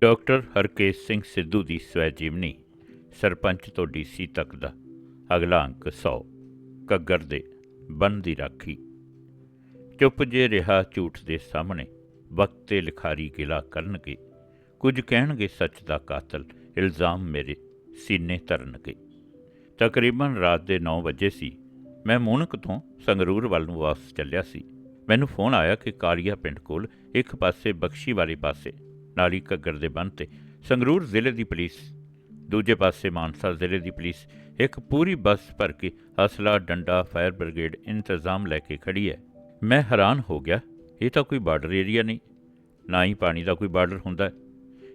Doctor Harkesh Singh Sidhu ਦੀ ਸਵੈ ਜੀਵਨੀ ਸਰਪੰਚ ਤੋਂ ਡੀਸੀ ਤੱਕ ਦਾ ਅਗਲਾ ਅੰਕ 100 ਕੱਗਰ ਦੇ ਬਨ ਦੀ ਰਾਖੀ। ਚੁੱਪ ਜੇ ਰਿਹਾ ਝੂਠ ਦੇ ਸਾਹਮਣੇ, ਵਕਤ ਤੇ ਲਿਖਾਰੀ ਗਿਲਾ ਕਰਨਗੇ, ਕੁਝ ਕਹਿਣਗੇ ਸੱਚ ਦਾ ਕਾਤਲ, ਇਲਜ਼ਾਮ ਮੇਰੇ ਸੀਨੇ ਧਰਨਗੇ। ਤਕਰੀਬਨ ਰਾਤ ਦੇ 9 ਵਜੇ ਸੀ, ਮੈਂ ਮੂਨਕ ਤੋਂ ਸੰਗਰੂਰ ਵੱਲ ਨੂੰ ਵਾਪਸ ਚੱਲਿਆ ਸੀ। ਮੈਨੂੰ ਫੋਨ ਆਇਆ ਕਿ ਕਾਲੀਆ ਪਿੰਡ ਕੋਲ ਇੱਕ ਪਾਸੇ ਬਖਸ਼ੀ ਵਾਲੇ ਪਾਸੇ ਨਾਲੀ ਘੱਗਰ ਦੇ ਬੰਨ ਤੇ ਸੰਗਰੂਰ ਜ਼ਿਲ੍ਹੇ ਦੀ ਪੁਲਿਸ, ਦੂਜੇ ਪਾਸੇ ਮਾਨਸਾ ਜ਼ਿਲ੍ਹੇ ਦੀ ਪੁਲਿਸ, ਇੱਕ ਪੂਰੀ ਬੱਸ ਭਰ ਕੇ ਹਸਲਾ ਡੰਡਾ ਫਾਇਰ ਬ੍ਰਿਗੇਡ ਇੰਤਜ਼ਾਮ ਲੈ ਕੇ ਖੜੀ ਹੈ। ਮੈਂ ਹੈਰਾਨ ਹੋ ਗਿਆ, ਇਹ ਤਾਂ ਕੋਈ ਬਾਰਡਰ ਏਰੀਆ ਨਹੀਂ, ਨਾ ਹੀ ਪਾਣੀ ਦਾ ਕੋਈ ਬਾਰਡਰ ਹੁੰਦਾ। ਹੈ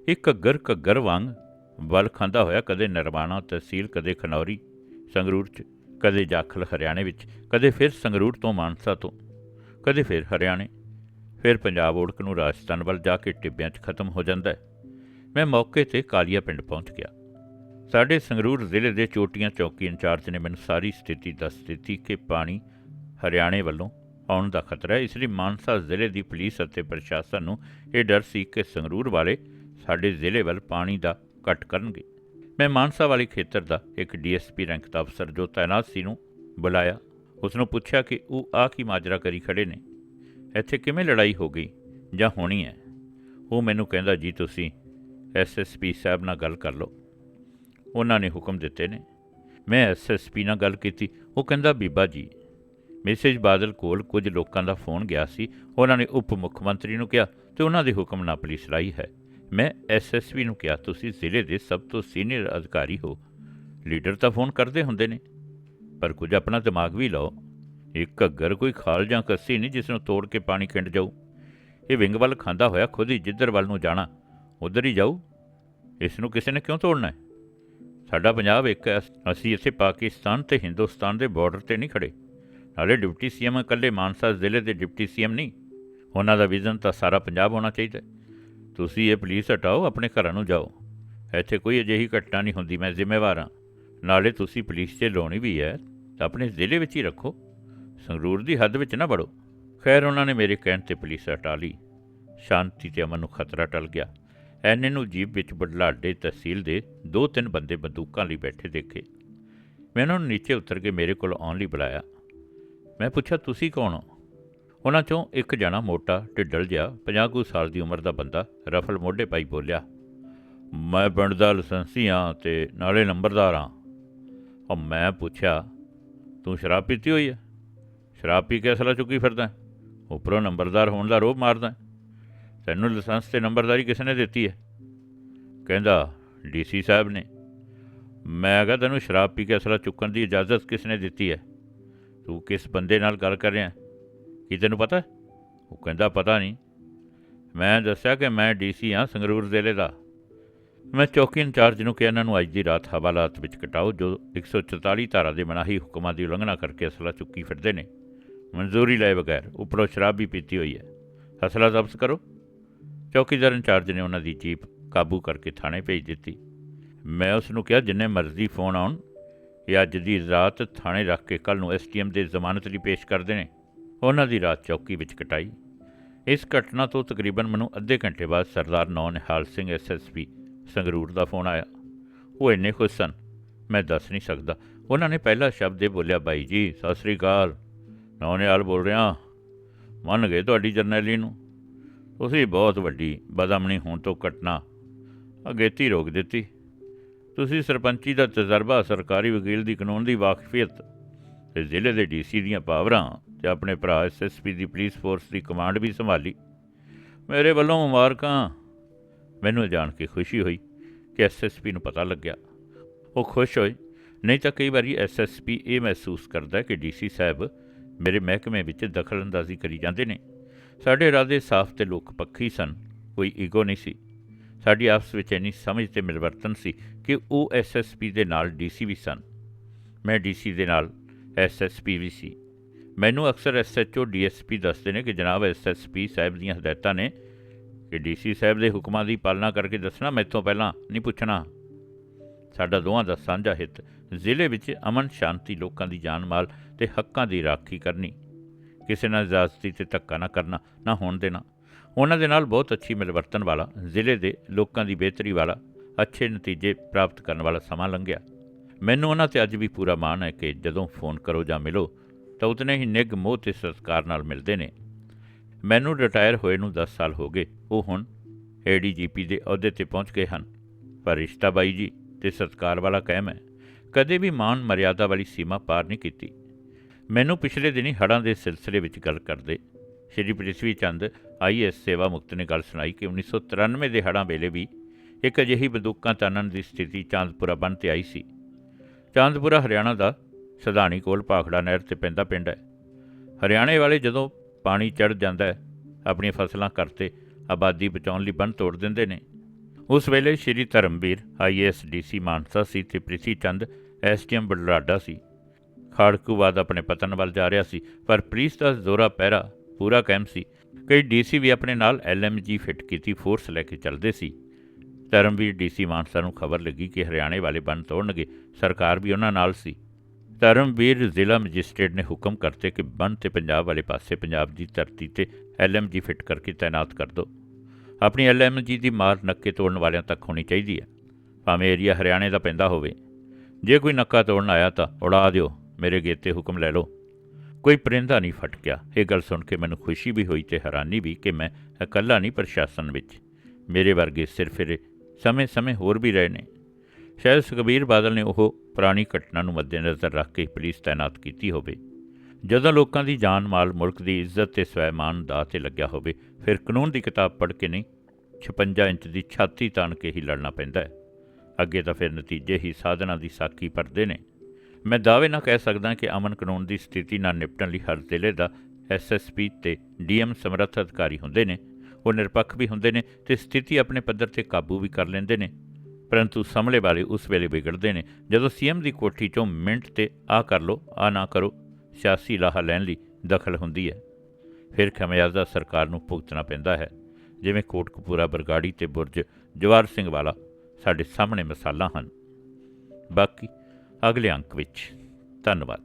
ਇਹ ਘੱਗਰ ਘੱਗਰ ਵਾਂਗ ਵੱਲ ਖਾਂਦਾ ਹੋਇਆ ਕਦੇ ਨਰਵਾਣਾ, ਤਹਿਸੀਲ, ਕਦੇ ਖਨੌਰੀ, ਸੰਗਰੂਰ ਚ, ਕਦੇ ਜਾਖਲ ਹਰਿਆਣੇ ਵਿੱਚ, ਕਦੇ ਫਿਰ ਸੰਗਰੂਰ ਤੋਂ ਮਾਨਸਾ ਤੋਂ, ਕਦੇ ਫਿਰ ਹਰਿਆਣੇ। ਫਿਰ ਪੰਜਾਬ ਓੜਕ ਨੂੰ ਰਾਜਸਥਾਨ ਵੱਲ ਜਾ ਕੇ ਟਿੱਬਿਆਂ 'ਚ ਖਤਮ ਹੋ ਜਾਂਦਾ ਹੈ। ਮੈਂ ਮੌਕੇ ਤੇ ਕਾਲੀਆ ਪਿੰਡ ਪਹੁੰਚ ਗਿਆ। ਸਾਡੇ ਸੰਗਰੂਰ ਜ਼ਿਲ੍ਹੇ ਦੇ ਚੋਟੀਆਂ ਚੌਕੀ ਇੰਚਾਰਜ ਨੇ ਮੈਨੂੰ ਸਾਰੀ ਸਥਿਤੀ ਦੱਸ ਦਿੱਤੀ ਕਿ ਪਾਣੀ ਹਰਿਆਣੇ ਵੱਲੋਂ ਆਉਣ ਦਾ ਖਤਰਾ ਹੈ। ਇਸ ਲਈ ਮਾਨਸਾ ਜ਼ਿਲ੍ਹੇ ਦੀ ਪੁਲਿਸ ਅਤੇ ਪ੍ਰਸ਼ਾਸਨ ਨੂੰ ਇਹ ਡਰ ਸੀ ਕਿ ਸੰਗਰੂਰ ਵਾਲੇ ਸਾਡੇ ਜ਼ਿਲ੍ਹੇ ਵੱਲ ਪਾਣੀ ਦਾ ਕੱਟ ਕਰਨਗੇ। ਮੈਂ ਮਾਨਸਾ ਵਾਲੇ ਖੇਤਰ ਦਾ ਇੱਕ ਡੀਐਸਪੀ ਰੈਂਕ ਦਾ ਅਫਸਰ ਜੋ ਤਾਇਨਾਤ ਸੀ ਨੂੰ ਬੁਲਾਇਆ। ਉਸ ਨੂੰ ਪੁੱਛਿਆ ਕਿ ਉਹ ਆ ਕੀ ਮਾਜਰਾ ਕਰੀ ਖੜੇ ਨੇ? ਇੱਥੇ ਕਿਵੇਂ ਲੜਾਈ ਹੋ ਗਈ ਜਾਂ ਹੋਣੀ ਹੈ? ਉਹ ਮੈਨੂੰ ਕਹਿੰਦਾ, ਜੀ, ਤੁਸੀਂ ਐਸਐਸਪੀ ਸਾਹਿਬ ਨਾਲ ਗੱਲ ਕਰ ਲਓ। ਉਹਨਾਂ ਨੇ ਹੁਕਮ ਦਿੱਤੇ ਨੇ। ਮੈਂ ਐਸਐਸਪੀ ਨਾਲ ਗੱਲ ਕੀਤੀ। ਉਹ ਕਹਿੰਦਾ, ਬੀਬਾ ਜੀ, ਮੈਸੇਜ ਬਾਦਲ ਕੋਲ ਕੁਝ ਲੋਕਾਂ ਦਾ ਫੋਨ ਗਿਆ ਸੀ। ਉਹਨਾਂ ਨੇ ਉਪ ਮੁੱਖ ਮੰਤਰੀ ਨੂੰ ਕਿਹਾ ਤੇ ਉਹਨਾਂ ਦੇ ਹੁਕਮ ਨਾਲ ਪੁਲਿਸ ਲਾਈ ਹੈ। ਮੈਂ ਐਸਐਸਪੀ ਨੂੰ ਕਿਹਾ, ਤੁਸੀਂ ਜ਼ਿਲ੍ਹੇ ਦੇ ਸਭ ਤੋਂ ਸੀਨੀਅਰ ਅਧਿਕਾਰੀ ਹੋ। ਲੀਡਰ ਤਾਂ ਫੋਨ ਕਰਦੇ ਹੁੰਦੇ ਨੇ, ਪਰ ਕੁਝ ਆਪਣਾ ਦਿਮਾਗ ਵੀ ਲਾਓ। ਇਹ ਘੱਗਰ ਕੋਈ ਖਾਲ ਜਾਂ ਕੱਸੀ ਨਹੀਂ ਜਿਸ ਨੂੰ ਤੋੜ ਕੇ ਪਾਣੀ ਕਿੰਡ ਜਾਊ। ਇਹ ਵਿੰਗ ਵੱਲ ਖਾਂਦਾ ਹੋਇਆ ਖੁਦ ਹੀ ਜਿੱਧਰ ਵੱਲ ਨੂੰ ਜਾਣਾ, ਉਧਰ ਹੀ ਜਾਊ। ਇਸ ਨੂੰ ਕਿਸੇ ਨੇ ਕਿਉਂ ਤੋੜਨਾ ਹੈ? ਸਾਡਾ ਪੰਜਾਬ ਇੱਕ ਹੈ ਅਸੀਂ ਇੱਥੇ ਪਾਕਿਸਤਾਨ ਤੇ ਹਿੰਦੁਸਤਾਨ ਦੇ ਬਾਰਡਰ ਤੇ ਨਹੀਂ ਖੜੇ ਨਾਲੇ ਡਿਪਟੀ ਸੀਐਮ ਇਕੱਲੇ ਮਾਨਸਾ ਜ਼ਿਲ੍ਹੇ ਦੇ ਡਿਪਟੀ ਸੀਐਮ ਨਹੀਂ। ਉਹਨਾਂ ਦਾ ਵਿਜ਼ਨ ਤਾਂ ਸਾਰਾ ਪੰਜਾਬ ਹੋਣਾ ਚਾਹੀਦਾ ਤੁਸੀਂ ਇਹ ਪੁਲਿਸ ਹਟਾਓ, ਆਪਣੇ ਘਰਾਂ ਨੂੰ ਜਾਓ। ਇੱਥੇ ਕੋਈ ਅਜਿਹੀ ਘਟਨਾ ਨਹੀਂ ਹੁੰਦੀ, ਮੈਂ ਜ਼ਿੰਮੇਵਾਰ ਹਾਂ। ਨਾਲੇ ਤੁਸੀਂ ਪੁਲਿਸ 'ਚ ਲਾਉਣੀ ਵੀ ਹੈ, ਤਾਂ ਆਪਣੇ ਜ਼ਿਲ੍ਹੇ ਵਿੱਚ ਹੀ ਰੱਖੋ। ਸੰਗਰੂਰ ਦੀ ਹੱਦ ਵਿੱਚ ਨਾ ਵੜੋ। ਖੈਰ, ਉਹਨਾਂ ਨੇ ਮੇਰੇ ਕਹਿਣ ਤੇ ਪੁਲਿਸ ਹਟਾ ਲਈ। ਸ਼ਾਂਤੀ ਤੇ ਅਮਨ ਨੂੰ ਖਤਰਾ ਟਲ ਗਿਆ। ਐਨੇ ਨੂੰ ਜੀਪ ਵਿੱਚ ਬੜਲਾਡੇ ਤਹਿਸੀਲ ਦੇ ਦੋ ਤਿੰਨ ਬੰਦੇ ਬੰਦੂਕਾਂ ਲਈ ਬੈਠੇ ਦੇਖੇ। ਮੈਂ ਉਹਨਾਂ ਨੂੰ ਨੀਚੇ ਉਤਰ ਕੇ ਮੇਰੇ ਕੋਲ ਆਉਣ ਲਈ ਬੁਲਾਇਆ। ਮੈਂ ਪੁੱਛਿਆ, ਤੁਸੀਂ ਕੌਣ ਹੋ? ਉਹਨਾਂ ਚੋਂ ਇੱਕ ਜਣਾ ਮੋਟਾ, ਢਿੱਡਲ ਜਿਹਾ 50 ਕੁ ਸਾਲ ਦੀ ਉਮਰ ਦਾ ਬੰਦਾ ਰਫਲ ਮੋਢੇ ਪਾਈ ਬੋਲਿਆ, ਮੈਂ ਪਿੰਡ ਦਾ ਲਾਇਸੈਂਸੀ ਹਾਂ ਤੇ ਨਾਲੇ ਨੰਬਰਦਾਰ ਹਾਂ। ਉਹ ਮੈਂ ਪੁੱਛਿਆ, ਤੂੰ ਸ਼ਰਾਬ ਪੀਤੀ ਹੋਈ ਹੈ ਸ਼ਰਾਬ ਪੀ ਕੇ ਅਸਲਾ ਚੁੱਕੀ ਫਿਰਦਾ ਹੈ? ਉੱਪਰੋਂ ਨੰਬਰਦਾਰ ਹੋਣ ਦਾ ਰੋਬ ਮਾਰਦਾ ਤੈਨੂੰ ਲਾਇਸੈਂਸ ਤੇ ਨੰਬਰਦਾਰੀ ਕਿਸ ਨੇ ਦਿੱਤੀ ਹੈ? ਕਹਿੰਦਾ ਡੀਸੀ ਸਾਹਿਬ ਨੇ। ਮੈਂ ਕਿਹਾ, ਤੈਨੂੰ ਸ਼ਰਾਬ ਪੀ ਕੇ ਅਸਲਾ ਚੁੱਕਣ ਦੀ ਇਜਾਜ਼ਤ ਕਿਸ ਨੇ ਦਿੱਤੀ ਹੈ? ਤੂੰ ਕਿਸ ਬੰਦੇ ਨਾਲ ਗੱਲ ਕਰ ਰਿਹਾ ਕੀ ਤੈਨੂੰ ਪਤਾ ਉਹ ਕਹਿੰਦਾ, ਪਤਾ ਨਹੀਂ। ਮੈਂ ਦੱਸਿਆ ਕਿ ਮੈਂ ਡੀਸੀ ਹਾਂ, ਸੰਗਰੂਰ ਜ਼ਿਲ੍ਹੇ ਦਾ। ਮੈਂ ਚੌਕੀ ਇੰਚਾਰਜ ਨੂੰ ਕਿਹਾ, ਇਹਨਾਂ ਨੂੰ ਅੱਜ ਦੀ ਰਾਤ ਹਵਾਲਾਤ ਵਿੱਚ ਕਟਾਓ, ਜੋ 144 ਧਾਰਾ ਦੇ ਮਨਾਹੀ ਹੁਕਮਾਂ ਦੀ ਉਲੰਘਣਾ ਕਰਕੇ ਅਸਲਾ ਚੁੱਕੀ ਫਿਰਦੇ ਨੇ। ਮਨਜ਼ੂਰੀ ਲਏ ਬਗੈਰ ਉੱਪਰੋਂ ਸ਼ਰਾਬ ਵੀ ਪੀਤੀ ਹੋਈ ਹੈ ਅਸਲਾ ਜ਼ਬਤ ਕਰੋ ਚੌਕੀਦਾਰ ਇੰਚਾਰਜ ਨੇ ਉਹਨਾਂ ਦੀ ਜੀਪ ਕਾਬੂ ਕਰਕੇ ਥਾਣੇ ਭੇਜ ਦਿੱਤੀ ਮੈਂ ਉਸ ਨੂੰ ਕਿਹਾ ਜਿੰਨੇ ਮਰਜ਼ੀ ਫੋਨ ਆਉਣ ਇਹ ਅੱਜ ਦੀ ਰਾਤ ਥਾਣੇ ਰੱਖ ਕੇ ਕੱਲ ਨੂੰ ਐਸਟੀਐਮ ਦੇ ਜ਼ਮਾਨਤ ਲਈ ਪੇਸ਼ ਕਰਦੇ ਨੇ ਉਹਨਾਂ ਦੀ ਰਾਤ ਚੌਕੀ ਵਿੱਚ ਕਟਾਈ ਇਸ ਘਟਨਾ ਤੋਂ ਤਕਰੀਬਨ ਮੈਨੂੰ ਅੱਧੇ ਘੰਟੇ ਬਾਅਦ ਸਰਦਾਰ ਨੌ ਨਿਹਾਲ ਸਿੰਘ ਐਸਐਸਪੀ ਸੰਗਰੂਰ ਦਾ ਫੋਨ ਆਇਆ ਉਹ ਇੰਨੇ ਖੁਸ਼ ਸਨ ਮੈਂ ਦੱਸ ਨਹੀਂ ਸਕਦਾ ਉਹਨਾਂ ਨੇ ਪਹਿਲਾ ਸ਼ਬਦ ਇਹ ਬੋਲਿਆ ਬਾਈ ਜੀ ਸਤਿ ਸ੍ਰੀ ਅਕਾਲ ਨੌਨਿਆਲ ਬੋਲ ਰਿਹਾ, ਮੰਨ ਗਏ ਤੁਹਾਡੀ ਜਰਨੈਲੀ ਨੂੰ। ਤੁਸੀਂ ਬਹੁਤ ਵੱਡੀ ਬਦਅਮਨੀ ਹੋਣ ਤੋਂ ਘਟਨਾ ਅਗੇਤੀ ਰੋਕ ਦਿੱਤੀ। ਤੁਸੀਂ ਸਰਪੰਚੀ ਦਾ ਤਜਰਬਾ ਸਰਕਾਰੀ ਵਕੀਲ ਦੀ ਕਾਨੂੰਨ ਦੀ ਵਾਕਫੀਅਤ ਤੇ ਜ਼ਿਲ੍ਹੇ ਦੇ ਡੀਸੀ ਦੀਆਂ ਪਾਵਰਾਂ ਤੇ ਆਪਣੇ ਭਰਾ ਐਸਐਸਪੀ ਦੀ ਪੁਲਿਸ ਫੋਰਸ ਦੀ ਕਮਾਂਡ ਵੀ ਸੰਭਾਲੀ। ਮੇਰੇ ਵੱਲੋਂ ਮੁਬਾਰਕਾਂ। ਮੈਨੂੰ ਇਹ ਜਾਣ ਕੇ ਖੁਸ਼ੀ ਹੋਈ ਕਿ ਐਸਐਸਪੀ ਨੂੰ ਪਤਾ ਲੱਗਿਆ। ਉਹ ਖੁਸ਼ ਹੋਏ। ਨਹੀਂ ਤਾਂ ਕਈ ਵਾਰੀ ਐਸਐਸਪੀ ਇਹ ਮਹਿਸੂਸ ਕਰਦਾ ਹੈ ਕਿ ਡੀਸੀ ਸਾਹਿਬ ਮੇਰੇ ਮਹਿਕਮੇ ਵਿੱਚ ਦਖਲਅੰਦਾਜ਼ੀ ਕਰੀ ਜਾਂਦੇ ਨੇ। ਸਾਡੇ ਇਰਾਦੇ ਸਾਫ਼ ਤੇ ਲੋਕ ਪੱਖੀ ਸਨ, ਕੋਈ ਈਗੋ ਨਹੀਂ ਸੀ। ਸਾਡੀ ਆਪਸ ਵਿੱਚ ਇੰਨੀ ਸਮਝ ਤੇ ਮਿਲਵਰਤਨ ਸੀ ਕਿ ਉਹ ਐਸਐਸਪੀ ਦੇ ਨਾਲ ਡੀਸੀ ਵੀ ਸਨ। ਮੈਂ ਡੀਸੀ ਦੇ ਨਾਲ ਐਸਐਸਪੀ ਵੀ ਸੀ। ਮੈਨੂੰ ਅਕਸਰ ਐਸਐਚਓ ਡੀਐਸਪੀ ਦੱਸਦੇ ਨੇ ਕਿ ਜਨਾਬ ਐਸਐਸਪੀ ਸਾਹਿਬ ਦੀਆਂ ਹਦਾਇਤਾਂ ਨੇ ਕਿ ਡੀਸੀ ਸਾਹਿਬ ਦੇ ਹੁਕਮਾਂ ਦੀ ਪਾਲਣਾ ਕਰਕੇ ਦੱਸਣਾ ਮੈਥੋਂ ਪਹਿਲਾਂ ਨਹੀਂ ਪੁੱਛਣਾ। ਸਾਡਾ ਦੋਹਾਂ ਦਾ ਸਾਂਝਾ ਹਿੱਤ ਜ਼ਿਲ੍ਹੇ ਵਿੱਚ ਅਮਨ ਸ਼ਾਂਤੀ ਲੋਕਾਂ ਦੀ ਜਾਨ ਮਾਲ ਤੇ ਹੱਕਾਂ ਦੀ ਰਾਖੀ ਕਰਨੀ। ਕਿਸੇ ਨਾਲ ਜ਼ਿਆਦਤੀ ਤੇ ਧੱਕਾ ਨਾ ਕਰਨਾ, ਨਾ ਹੋਣ ਦੇਣਾ। ਉਹਨਾਂ ਦੇ ਨਾਲ ਬਹੁਤ ਅੱਛੀ ਮਿਲਵਰਤਨ ਵਾਲਾ, ਜ਼ਿਲ੍ਹੇ ਦੇ ਲੋਕਾਂ ਦੀ ਬਿਹਤਰੀ ਵਾਲਾ, ਅੱਛੇ ਨਤੀਜੇ ਪ੍ਰਾਪਤ ਕਰਨ ਵਾਲਾ ਸਮਾਂ ਲੰਘਿਆ। ਮੈਨੂੰ ਉਹਨਾਂ ਤੇ ਅੱਜ ਵੀ ਪੂਰਾ ਮਾਣ ਹੈ ਕਿ ਜਦੋਂ ਫੋਨ ਕਰੋ ਜਾਂ ਮਿਲੋ, ਤਾਂ ਉਤਨੇ ਹੀ ਨਿੱਘ ਮੋਹ ਤੇ ਸਤਿਕਾਰ ਨਾਲ ਮਿਲਦੇ ਨੇ। ਮੈਨੂੰ ਰਿਟਾਇਰ ਹੋਏ ਨੂੰ 10 ਸਾਲ ਹੋ ਗਏ, ਉਹ ਹੁਣ ਏਡੀਜੀਪੀ ਦੇ ਅਹੁਦੇ ਤੇ ਪਹੁੰਚ ਗਏ ਹਨ। ਪਰ ਰਿਸ਼ਤਾ ਬਾਈ ਜੀ ਤੇ ਸਤਿਕਾਰ ਵਾਲਾ ਕਾਇਮ ਹੈ। ਕਦੇ ਵੀ ਮਾਨ ਮਰਿਆਦਾ ਵਾਲੀ ਸੀਮਾ ਪਾਰ ਨਹੀਂ ਕੀਤੀ। ਮੈਨੂੰ ਪਿਛਲੇ ਦਿਨੀ ਹੜ੍ਹਾਂ ਦੇ ਸਿਲਸਿਲੇ ਵਿੱਚ ਗੱਲ ਕਰਦੇ ਸ਼੍ਰੀ ਪ੍ਰਿਥਵੀ ਚੰਦ ਆਈਐਸ ਸੇਵਾ ਮੁਕਤ ਨੇ ਗੱਲ ਸੁਣਾਈ ਕਿ 1993 ਦੇ ਹੜ੍ਹਾਂ ਵੇਲੇ ਵੀ ਇੱਕ ਅਜਿਹੀ ਬੰਦੂਕਾਂ ਤਾਨਣ ਦੀ ਸਥਿਤੀ ਚਾਂਦਪੁਰਾ ਬੰਨ੍ਹ ਤੇ ਆਈ ਸੀ। ਚਾਂਦਪੁਰਾ, ਹਰਿਆਣਾ ਦਾ ਸਧਾਣੀ ਕੋਲ ਭਾਖੜਾ ਨਹਿਰ ਤੇ ਪੈਂਦਾ ਪਿੰਡ ਹੈ। ਹਰਿਆਣੇ ਵਾਲੇ ਜਦੋਂ ਪਾਣੀ ਚੜ ਜਾਂਦਾ ਹੈ, ਆਪਣੀਆਂ ਫਸਲਾਂ ਕਰਤੇ ਆਬਾਦੀ ਬਚਾਉਣ ਲਈ ਬੰਨ ਤੋੜ ਦਿੰਦੇ ਨੇ। ਉਸ ਵੇਲੇ ਸ਼੍ਰੀ ਧਰਮਵੀਰ ਆਈਏਐਸ ਡੀਸੀ ਮਾਨਸਾ ਸੀ ਤੇ ਪ੍ਰਿਥੀ ਚੰਦ ਐਸਟੀਐਮ ਬਲਰਾਡਾ ਸੀ। ਖਾੜਕੂ ਖਾੜਕੂਵਾਦ ਆਪਣੇ ਪਤਨ ਵੱਲ ਜਾ ਰਿਹਾ ਸੀ, ਪਰ ਪੁਲਿਸ ਦਾ ਜ਼ੋਰਾ ਪਹਿਰਾ ਪੂਰਾ ਕਾਇਮ ਸੀ। ਕਈ ਡੀਸੀ ਵੀ ਆਪਣੇ ਨਾਲ ਐਲਐਮਜੀ ਫਿੱਟ ਕੀਤੀ ਫੋਰਸ ਲੈ ਕੇ ਚੱਲਦੇ ਸੀ। ਧਰਮਵੀਰ ਡੀਸੀ ਮਾਨਸਾ ਨੂੰ ਖਬਰ ਲੱਗੀ ਕਿ ਹਰਿਆਣੇ ਵਾਲੇ ਬੰਨ ਤੋੜਨਗੇ, ਸਰਕਾਰ ਵੀ ਉਹਨਾਂ ਨਾਲ ਸੀ। ਧਰਮਵੀਰ ਜ਼ਿਲ੍ਹਾ ਮੈਜਿਸਟ੍ਰੇਟ ਨੇ ਹੁਕਮ ਕਰਤੇ ਕਿ ਬੰਨ ਤੇ ਪੰਜਾਬ ਵਾਲੇ ਪਾਸੇ ਪੰਜਾਬ ਦੀ ਧਰਤੀ ਤੇ ਐਲਐਮਜੀ ਫਿੱਟ ਕਰਕੇ ਤਾਇਨਾਤ ਕਰ ਦਿਓ ਆਪਣੀ ਐਲਐਮਜੀ ਦੀ ਮਾਰ ਨੱਕੇ ਤੋੜਨ ਵਾਲਿਆਂ ਤੱਕ ਹੋਣੀ ਚਾਹੀਦੀ ਹੈ। ਭਾਵੇਂ ਏਰੀਆ ਹਰਿਆਣੇ ਦਾ ਪੈਂਦਾ ਹੋਵੇ। ਜੇ ਕੋਈ ਨੱਕਾ ਤੋੜਨ ਆਇਆ ਤਾਂ ਉਡਾ ਦਿਓ। ਮੇਰੇ ਗੇਤੇ ਹੁਕਮ ਲੈ ਲਓ। ਕੋਈ ਪਰਿੰਦਾ ਨਹੀਂ ਫਟਕਿਆ ਇਹ ਗੱਲ ਸੁਣ ਕੇ ਮੈਨੂੰ ਖੁਸ਼ੀ ਵੀ ਹੋਈ ਤੇ ਹੈਰਾਨੀ ਵੀ ਕਿ ਮੈਂ ਇਕੱਲਾ ਨਹੀਂ ਪ੍ਰਸ਼ਾਸਨ ਵਿੱਚ। ਮੇਰੇ ਵਰਗੇ ਸਿਰ ਫਿਰੇ ਸਮੇਂ-ਸਮੇਂ ਹੋਰ ਵੀ ਰਹੇ ਨੇ। ਸ਼ਾਇਦ ਸੁਖਬੀਰ ਬਾਦਲ ਨੇ ਉਹ ਪੁਰਾਣੀ ਘਟਨਾ ਨੂੰ ਮੱਦੇਨਜ਼ਰ ਰੱਖ ਕੇ ਪੁਲਿਸ ਤਾਇਨਾਤ ਕੀਤੀ ਹੋਵੇ। ਜਦੋਂ ਲੋਕਾਂ ਦੀ ਜਾਨ ਮਾਲ ਮੁਲਕ ਦੀ ਇੱਜ਼ਤ ਤੇ ਸਵੈਮਾਨ ਦਾ ਤੇ ਲੱਗਿਆ ਹੋਵੇ, ਫਿਰ ਕਾਨੂੰਨ ਦੀ ਕਿਤਾਬ ਪੜ੍ਹ ਕੇ ਨਹੀਂ 56 ਇੰਚ ਦੀ ਛਾਤੀ ਤਾਣ ਕੇ ਹੀ ਲੜਨਾ ਪੈਂਦਾ ਹੈ। ਅੱਗੇ ਤਾਂ ਫਿਰ ਨਤੀਜੇ ਹੀ ਸਾਧਨਾਂ ਦੀ ਸਾਖੀ ਪਰਦੇ ਨੇ। ਮੈਂ ਦਾਅਵੇ ਨਾਲ ਕਹਿ ਸਕਦਾ ਕਿ ਅਮਨ ਕਾਨੂੰਨ ਦੀ ਸਥਿਤੀ ਨਾਲ ਨਿਪਟਣ ਲਈ ਹਰ ਜ਼ਿਲ੍ਹੇ ਦਾ ਐਸਐਸਪੀ ਤੇ ਡੀਐਮ ਸਮਰੱਥ ਅਧਿਕਾਰੀ ਹੁੰਦੇ ਨੇ। ਉਹ ਨਿਰਪੱਖ ਵੀ ਹੁੰਦੇ ਨੇ ਤੇ ਸਥਿਤੀ ਆਪਣੇ ਪੱਧਰ ਤੇ ਕਾਬੂ ਵੀ ਕਰ ਲੈਂਦੇ ਨੇ। ਪਰੰਤੂ ਸਮਲੇ ਵਾਲੇ ਉਸ ਵੇਲੇ ਵਿਗੜਦੇ ਨੇ, ਜਦੋਂ ਸੀਐਮ ਦੀ ਕੋਠੀ ਚੋਂ ਮਿੰਟ ਤੇ ਆ ਕਰ ਲੋ ਆ ਨਾ ਕਰੋ, ਸਿਆਸੀ ਲਾਹਾ ਲੈਣ ਲਈ ਦਖਲ ਹੁੰਦੀ ਹੈ। ਫਿਰ ਖਮਿਆਜ਼ਾ ਸਰਕਾਰ ਨੂੰ ਭੁਗਤਣਾ ਪੈਂਦਾ ਹੈ। ਜਿਵੇਂ ਕੋਟਕਪੂਰਾ, ਬਰਗਾੜੀ ਤੇ ਬੁਰਜ ਜਵਾਰ ਸਿੰਘ ਵਾਲਾ ਸਾਡੇ ਸਾਹਮਣੇ ਮਿਸਾਲਾਂ ਹਨ। ਬਾਕੀ ਅਗਲੇ ਅੰਕ ਵਿੱਚ। ਧੰਨਵਾਦ।